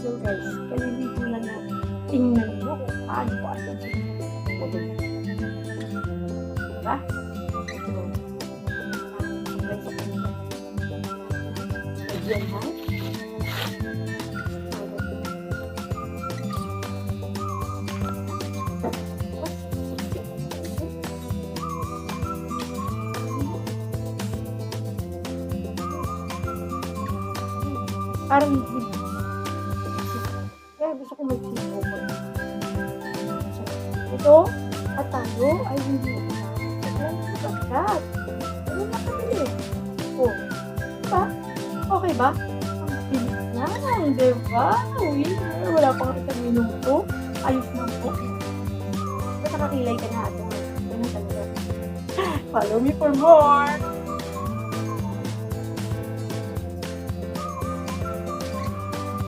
So guys, kaliligo lang natin. Tingnan mo kung paano ko ito. Diba? So, gusto ko mag-sleepover. Ito, at tayo ay hindi mo agad. Ano na kami Oh, diba? Okay ba? Ang bilis lang, diba? Winner, wala pang isang minuto. Ayos na po. Basta nakakilay ka na ito. Ganun talaga. Follow me for more.